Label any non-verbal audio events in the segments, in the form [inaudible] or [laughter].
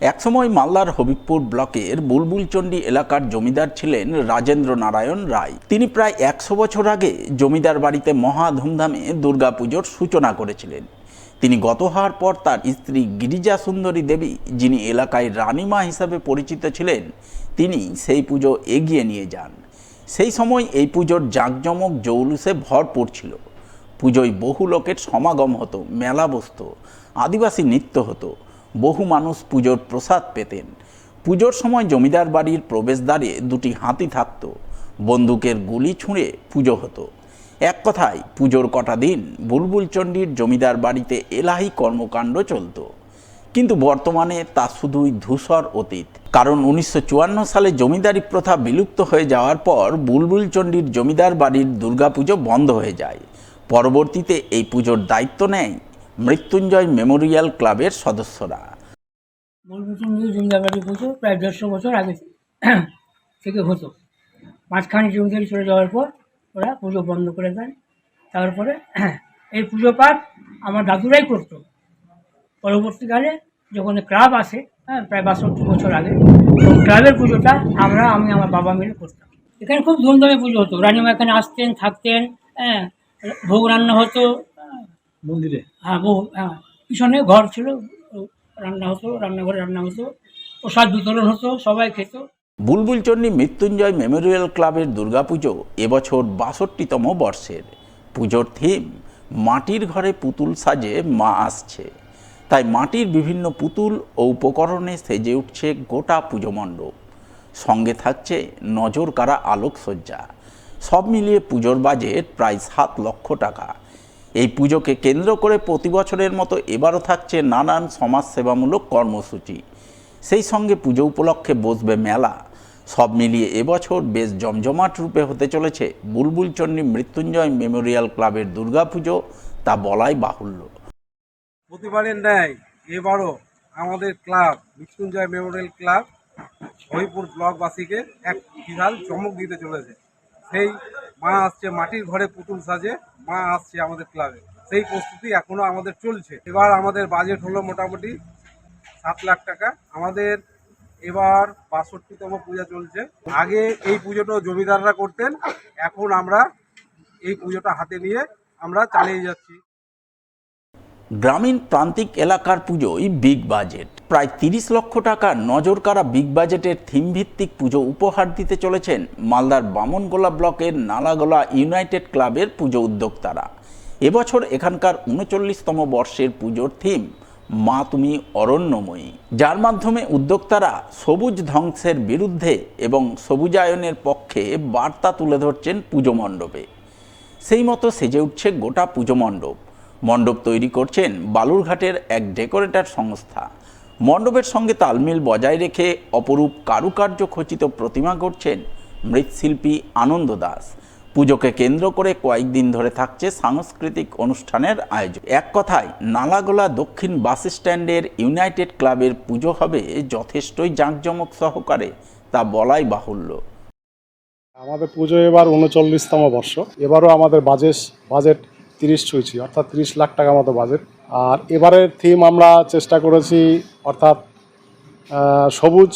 একসময় মালদার হবিবপুর ব্লকের বুলবুলচণ্ডী এলাকার জমিদার ছিলেন রাজেন্দ্র নারায়ণ রায়। তিনি প্রায় একশো বছর আগে জমিদার বাড়িতে মহা ধুমধামে দুর্গাপুজোর সূচনা করেছিলেন। তিনি গত হওয়ার পর তার স্ত্রী গিরিজা সুন্দরী দেবী, যিনি এলাকায় রানীমা হিসাবে পরিচিত ছিলেন, তিনি সেই পুজো এগিয়ে নিয়ে যান। সেই সময় এই পুজোর জাঁকজমক জৌলুসে ভরপুর ছিল। পুজোয় বহু লোকের সমাগম হতো, মেলা বসত, আদিবাসী নৃত্য হতো বহু মানুষ পুজোর প্রসাদ পেতেন। পুজোর সময় জমিদার বাড়ির প্রবেশদ্বারে দুটি হাতি থাকত। বন্দুকের গুলি ছুঁড়ে পুজো হতো। এক কথায়, পুজোর কটা দিন বুলবুলচণ্ডীর জমিদার বাড়িতে এলাহি কর্মকাণ্ড চলতো। কিন্তু বর্তমানে তা শুধুই ধূসর অতীত। কারণ উনিশশো চুয়ান্ন সালে জমিদারি প্রথা বিলুপ্ত হয়ে যাওয়ার পর বুলবুলচণ্ডীর জমিদার বাড়ির দুর্গাপুজো বন্ধ হয়ে যায়। পরবর্তীতে এই পুজোর দায়িত্ব নেয় মৃত্যুঞ্জয় মেমোরিয়াল ক্লাবের সদস্যরা। পুজো প্রায় দেড়শো বছর আগে [clears throat] থেকে হতো। মাঝখানে জমিদারি চলে যাওয়ার পর ওরা পুজো বন্ধ করে দেয়। তারপরে [clears throat] এই পুজো পাঠ আমার দাদুরাই করতো। পরবর্তীকালে যখন ক্লাব আসে হ্যাঁ প্রায় বাষট্টি বছর আগে ক্লাবের পুজোটা আমরা, আমি আমার বাবা মিলে করতাম। এখানে খুব ধুমধামে পুজো হতো। রানীমা এখানে আসতেন, থাকতেন হ্যাঁ ভোগ রান্না হতো মন্দিরে? হ্যাঁ বহু হ্যাঁ। পিছনে ঘর ছিল রান্না হতো রান্নাঘরে রান্না হতো প্রসাদ বিতরণ হতো সবাই খেত। বুলবুলচণ্ডী মৃত্যুঞ্জয় মেমোরিয়াল ক্লাবের দুর্গাপুজো এবছর বাষট্টিতম বর্ষের। পুজোর থিম মাটির ঘরে পুতুল সাজে মা আসছে। তাই মাটির বিভিন্ন পুতুল ও উপকরণে সেজে উঠছে গোটা পুজো মণ্ডপ। সঙ্গে থাকছে নজর কারা আলোকসজ্জা। সব মিলিয়ে পুজোর বাজেট প্রায় সাত লক্ষ টাকা। এই পুজোকে কেন্দ্র করে প্রতি বছরের মতো এবারও থাকছে নানান সমাজসেবামূলক কর্মসূচি। সেই সঙ্গে পুজো উপলক্ষে বসবে মেলা। সব মিলিয়ে এবছর বেশ জমজমাট রূপে হতে চলেছে বুলবুলচণ্ডী মৃত্যুঞ্জয় মেমোরিয়াল ক্লাবের দুর্গাপুজো, তা বলাই বাহুল্য। প্রতিবারের ন্যায় এবারও আমাদের club, Mrityunjoy memorial club, Haripur ব্লকবাসীকে এক বিশাল চমক দিতে চলেছে। সেই মা আসছে, মাটির ঘরে পুতুল সাজে, মা আসছে আমাদের ক্লাবে সেই প্রস্তুতি এখনও আমাদের চলছে। এবার আমাদের বাজেট হলো মোটামুটি সাত লাখ টাকা। আমাদের এবার বাষট্টিতম পূজা চলছে। আগে এই পুজোটা জমিদাররা করতেন, এখন আমরা এই পুজোটা হাতে নিয়ে আমরা চালিয়ে যাচ্ছি। গ্রামীণ প্রান্তিক এলাকার পুজোয় বিগ বাজেট। প্রায় তিরিশ লক্ষ টাকা নজর কারা বিগ বাজেটের থিম ভিত্তিক পুজো উপহার দিতে চলেছেন মালদার বামনগোলা ব্লকের নালাগোলা ইউনাইটেড ক্লাবের পুজো উদ্যোক্তারা। এবছর এখানকার উনচল্লিশতম বর্ষের পুজোর থিম, মা তুমি অরণ্যময়ী যার মাধ্যমে উদ্যোক্তারা সবুজ ধ্বংসের বিরুদ্ধে এবং সবুজায়নের পক্ষে বার্তা তুলে ধরছেন পুজো মণ্ডপে। সেই মতো সেজে উঠছে গোটা পুজো মণ্ডপ। মণ্ডপ তৈরি করছেন বালুরঘাটের এক ডেকোরেটর সংস্থা। মণ্ডপের সঙ্গে তালমিল বজায় রেখে অপরূপ কারুকার্য খচিত প্রতিমা করছেন মৃৎশিল্পী আনন্দ দাস। পুজোকে কেন্দ্র করে কয়েকদিন ধরে থাকছে সাংস্কৃতিক অনুষ্ঠানের আয়োজন। এক কথায়, নালাগোলা দক্ষিণ বাস স্ট্যান্ডের ইউনাইটেড ক্লাবের পুজো হবে যথেষ্টই জাঁকজমক সহকারে, তা বলাই বাহুল্য। আমাদের পুজো এবার উনচল্লিশতম বর্ষ। এবারও আমাদের বাজেট বাজেট তিরিশ ছুঁইছি, অর্থাৎ তিরিশ লাখ টাকা মতো বাজেট আর এবারের থিম আমরা চেষ্টা করেছি, অর্থাৎ সবুজ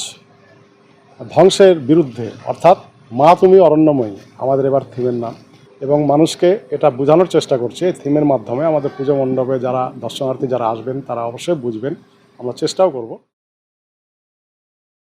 ধ্বংসের বিরুদ্ধে, অর্থাৎ মা তুমি অরণ্যময়ী, আমাদের এবার থিমের নাম। এবং মানুষকে এটা বোঝানোর চেষ্টা করছি, এই থিমের মাধ্যমে আমাদের পুজো মণ্ডপে যারা দর্শনার্থী যারা আসবেন, তারা অবশ্যই বুঝবেন। আমরা চেষ্টাও করব।